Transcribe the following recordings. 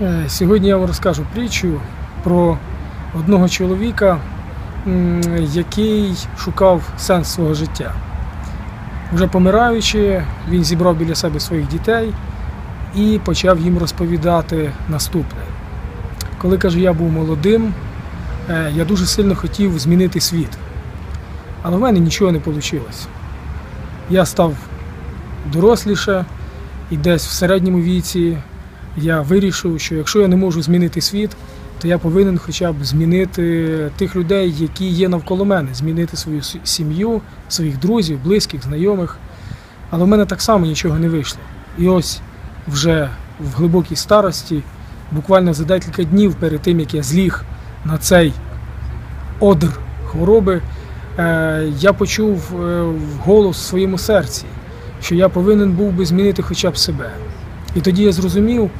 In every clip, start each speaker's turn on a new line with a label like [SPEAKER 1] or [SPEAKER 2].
[SPEAKER 1] Е, Сьогодні я вам розкажу притчу про одного чоловіка, який шукав сенс свого життя. Вже помираючи, він зібрав біля себе своїх дітей і почав їм розповідати наступне. Коли каже, я був молодим, е, я дуже сильно хотів змінити світ. Але в мене нічого не вийшло. Я став доросліше і десь в середньому віці я вирішив, що якщо я не можу змінити світ, то я повинен хоча б змінити тих людей, які є навколо мене, змінити свою сім'ю, своїх друзів, близьких, знайомих. Але в мене так само нічого не вийшло. І ось вже в глибокій старості, буквально за декілька днів перед тим, як я зліг на цей одр хвороби, е, я почув е, голос в своєму серці, що я повинен був би змінити хоча б себе. І тоді я зрозумів,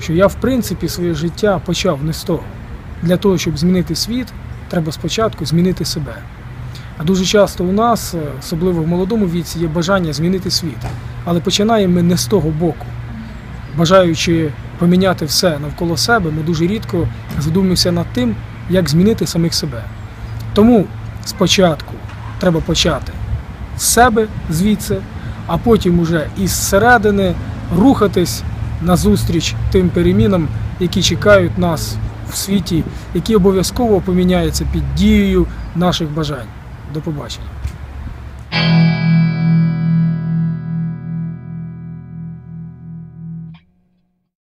[SPEAKER 1] що я в принципі своє життя почав не з того. Для того, щоб змінити світ, треба спочатку змінити себе. А дуже часто у нас, е, особливо в молодому віці, є бажання змінити світ. Але починаємо ми не з того боку. Бажаючи поміняти все навколо себе, ми дуже рідко задумуємося над тим, як змінити самих себе. Тому спочатку треба почати з себе звідси, а потім уже із середини рухатись назустріч тим перемінам, які чекають нас в світі, які обов'язково поміняються під дією наших бажань. До побачення.